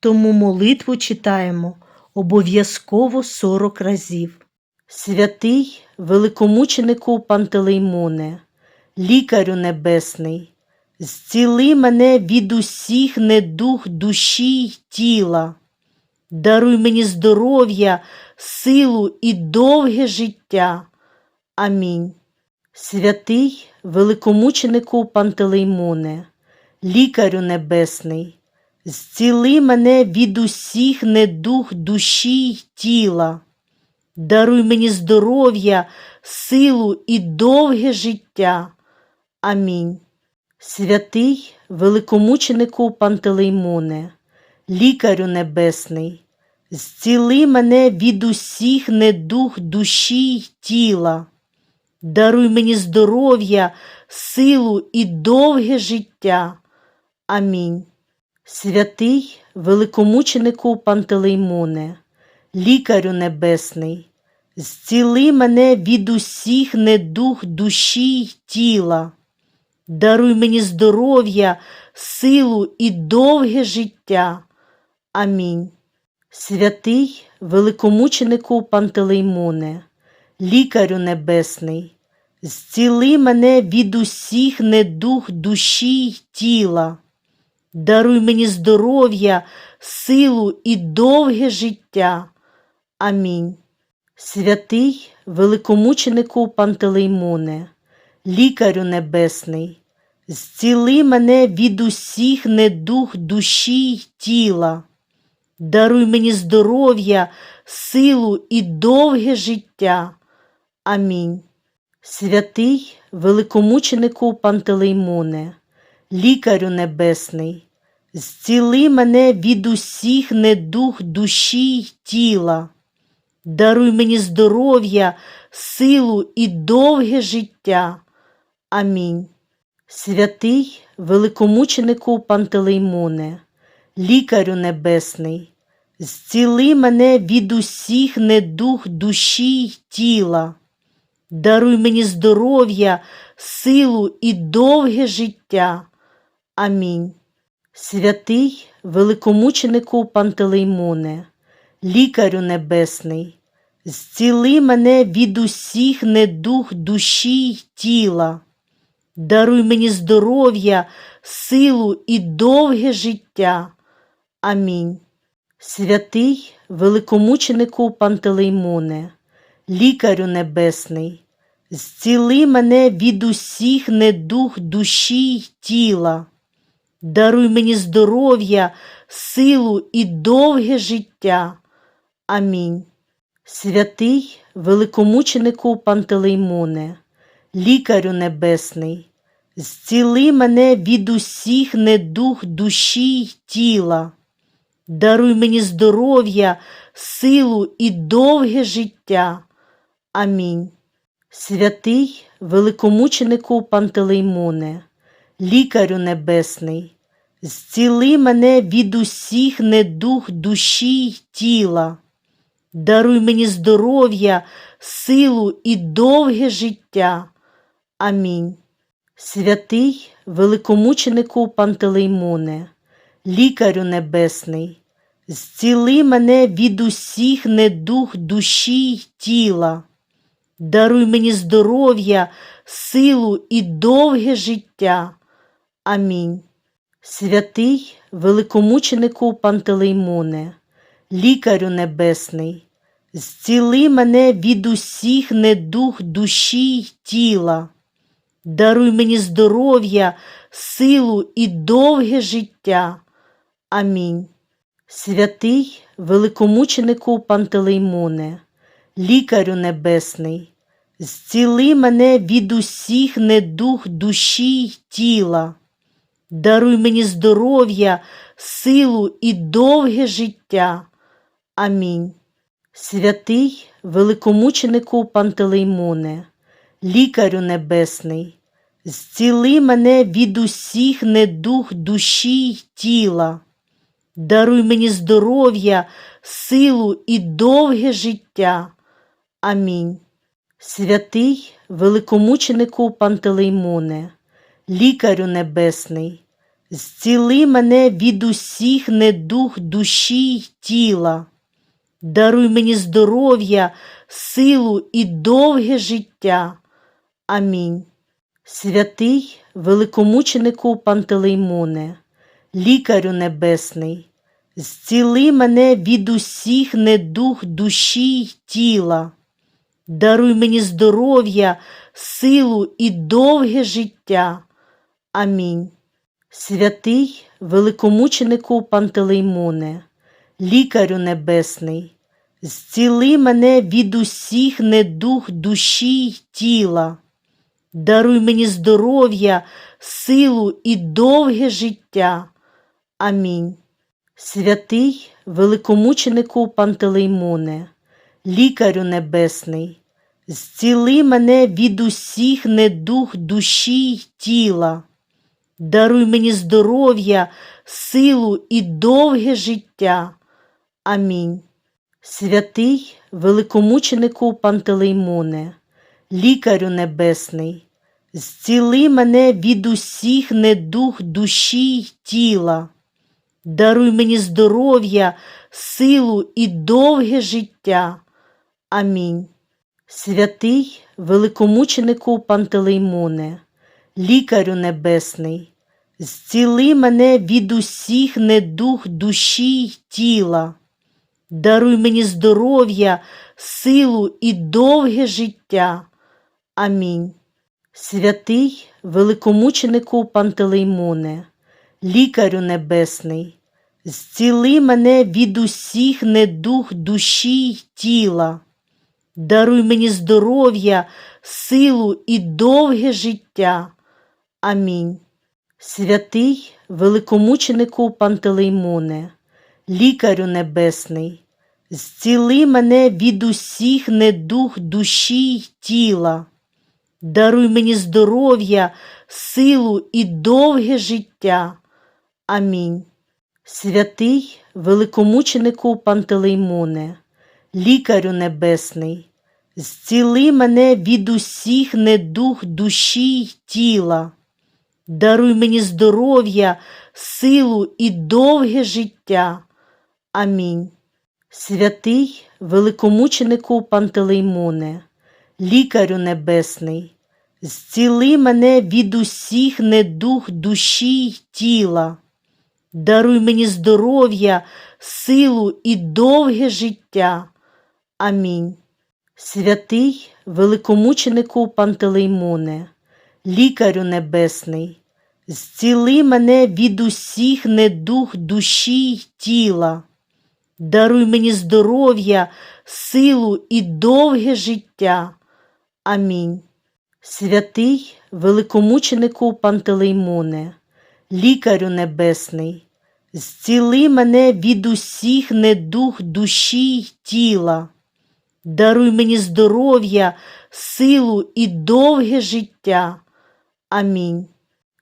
тому молитву читаємо обов'язково 40 разів. Святий великомученику Пантелеймоне, лікарю небесний, зціли мене від усіх недух душі й тіла, даруй мені здоров'я, силу і довге життя. Амінь. Святий великомученику Пантелеймоне, лікарю небесний, зціли мене від усіх недух душі й тіла, даруй мені здоров'я, силу і довге життя. Амінь. Святий великомученику Пантелеймоне, лікарю небесний, зціли мене від усіх недух душі й тіла. Даруй мені здоров'я, силу і довге життя. Амінь. Святий великомученику Пантелеймоне, лікарю небесний, зціли мене від усіх недух душі й тіла. Даруй мені здоров'я, силу і довге життя. Амінь. Святий великомученику Пантелеймоне, лікарю небесний, зціли мене від усіх недух душі й тіла. Даруй мені здоров'я, силу і довге життя. Амінь. Святий великомученику Пантелеймоне, лікарю небесний, зціли мене від усіх недух душі й тіла. Даруй мені здоров'я, силу і довге життя. Амінь. Святий великомученику Пантелеймоне, лікарю небесний, зціли мене від усіх недух душі й тіла. Даруй мені здоров'я, силу і довге життя. Амінь. Святий великомученику Пантелеймоне, лікарю небесний, зціли мене від усіх недух душі й тіла. Даруй мені здоров'я, силу і довге життя. Амінь. Святий великомученику Пантелеймоне, лікарю небесний, зціли мене від усіх недух душі й тіла. Даруй мені здоров'я, силу і довге життя. Амінь. Святий великомученику Пантелеймоне, лікарю небесний, зціли мене від усіх недух душі й тіла. Даруй мені здоров'я, силу і довге життя. Амінь. Святий великомученику Пантелеймоне, лікарю небесний, зціли мене від усіх недух душі й тіла. Даруй мені здоров'я, силу і довге життя. Амінь. Святий великомученику Пантелеймоне, лікарю небесний, зціли мене від усіх недух душі й тіла. Даруй мені здоров'я, силу і довге життя. Амінь. Святий великомученику Пантелеймоне, лікарю небесний, зціли мене від усіх недух душі й тіла. Даруй мені здоров'я, силу і довге життя. Амінь. Святий великомученику Пантелеймоне, лікарю небесний, зціли мене від усіх недух душі й тіла. Даруй мені здоров'я, силу і довге життя. Амінь. Святий великомученику Пантелеймоне, лікарю небесний, зціли мене від усіх недух душі й тіла. Даруй мені здоров'я, силу і довге життя. Амінь. Святий великомученику Пантелеймоне, лікарю небесний, зціли мене від усіх недух душі й тіла. Даруй мені здоров'я, силу і довге життя. Амінь. Святий великомученику Пантелеймоне, лікарю небесний, зціли мене від усіх недух душі й тіла. Даруй мені здоров'я, силу і довге життя. Амінь. Святий великомученику Пантелеймоне, лікарю небесний, зціли мене від усіх недух душі й тіла. Даруй мені здоров'я, силу і довге життя. Амінь. Святий великомученику Пантелеймоне, лікарю небесний, зціли мене від усіх недух душі й тіла. Даруй мені здоров'я, силу і довге життя. Амінь. Святий великомученику Пантелеймоне, лікарю небесний, зціли мене від усіх недух душі й тіла. Даруй мені здоров'я, силу і довге життя. Амінь. Святий великомученику Пантелеймоне, лікарю небесний, зціли мене від усіх недух душі й тіла. Даруй мені здоров'я, силу і довге життя. Амінь. Святий великомученику Пантелеймоне, лікарю небесний, зціли мене від усіх недух душі й тіла. Даруй мені здоров'я, силу і довге життя. Амінь. Святий великомученику Пантелеймоне, лікарю небесний, зціли мене від усіх недух душі й тіла. Даруй мені здоров'я, силу і довге життя. Амінь. Святий великомученику Пантелеймоне, лікарю небесний, зціли мене від усіх недух душі й тіла. Даруй мені здоров'я, силу і довге життя. Амінь. Святий великомученику Пантелеймоне, лікарю небесний, зціли мене від усіх недух душі й тіла. Даруй мені здоров'я, силу і довге життя. Амінь. Святий великомученику Пантелеймоне, лікарю небесний, зціли мене від усіх недух душі й тіла. Даруй мені здоров'я, силу і довге життя. Амінь. Святий великомученику Пантелеймоне, лікарю небесний, зціли мене від усіх недух душі й тіла. Даруй мені здоров'я, силу і довге життя. Амінь. Святий великомученику Пантелеймоне, лікарю небесний, зціли мене від усіх недух душі й тіла. Даруй мені здоров'я, силу і довге життя. Амінь.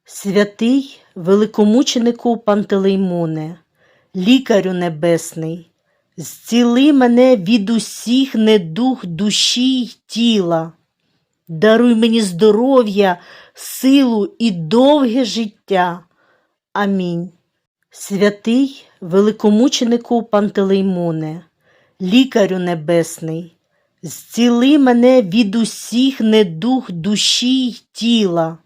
Святий великомученику Пантелеймоне, лікарю небесний, зціли мене від усіх недух душі й тіла. Даруй мені здоров'я, силу і довге життя. Амінь. Святий великомученику Пантелеймоне, лікарю небесний, зціли мене від усіх недух душі й тіла.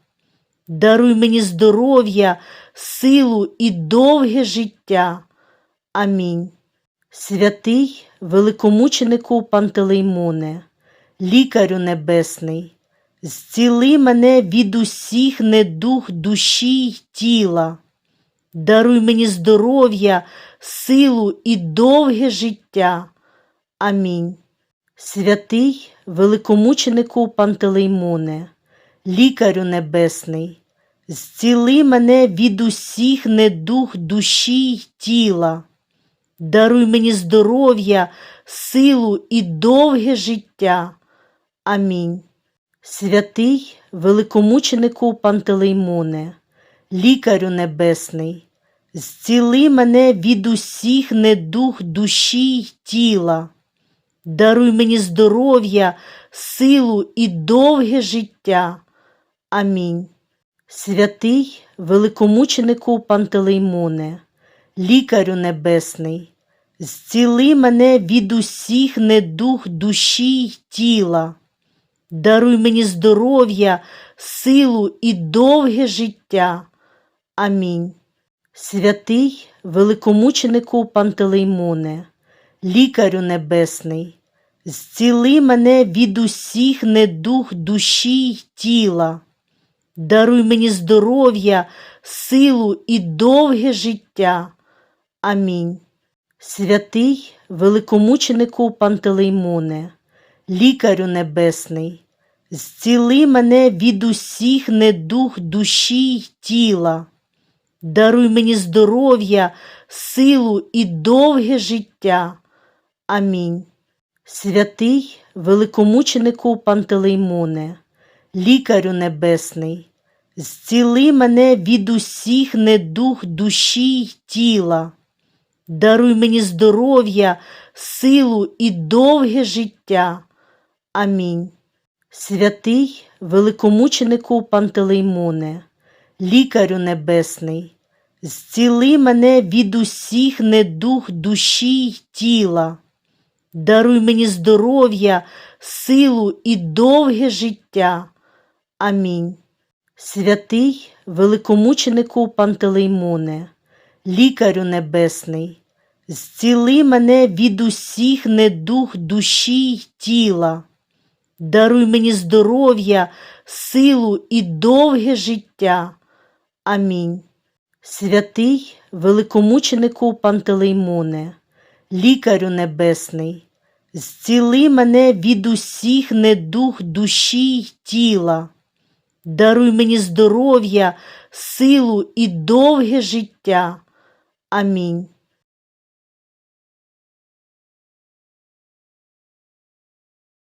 Даруй мені здоров'я, силу і довге життя. Амінь. Святий великомученику Пантелеймоне, лікарю небесний, зціли мене від усіх недух душі й тіла. Даруй мені здоров'я, силу і довге життя. Амінь. Святий великомученику Пантелеймоне, лікарю небесний, зціли мене від усіх недух душі й тіла. даруй мені здоров'я, силу і довге життя. Амінь. Святий великомученику Пантелеймоне, лікарю небесний, зціли мене від усіх недух душі й тіла. Даруй мені здоров'я, силу і довге життя. Амінь. Святий великомученику Пантелеймоне, лікарю небесний, зціли мене від усіх недух душі й тіла. Даруй мені здоров'я, силу і довге життя. Амінь. Святий великомученику Пантелеймоне, лікарю небесний, зціли мене від усіх недух душі й тіла. Даруй мені здоров'я, силу і довге життя. Амінь. Святий великомученику Пантелеймоне, лікарю небесний, зціли мене від усіх недух душі й тіла. Даруй мені здоров'я, силу і довге життя. Амінь. Святий великомученику Пантелеймоне, лікарю небесний, зціли мене від усіх недух душі й тіла. Даруй мені здоров'я, силу і довге життя. Амінь. Святий великомученику Пантелеймоне, лікарю небесний, зціли мене від усіх недух душі й тіла. Даруй мені здоров'я, силу і довге життя. Амінь. Святий великомученику Пантелеймоне, лікарю небесний, зціли мене від усіх недух душі й тіла. Даруй мені здоров'я, силу і довге життя. Амінь. Святий великомученику Пантелеймоне, лікарю небесний, зціли мене від усіх недух душі й тіла. Даруй мені здоров'я, силу і довге життя. Амінь.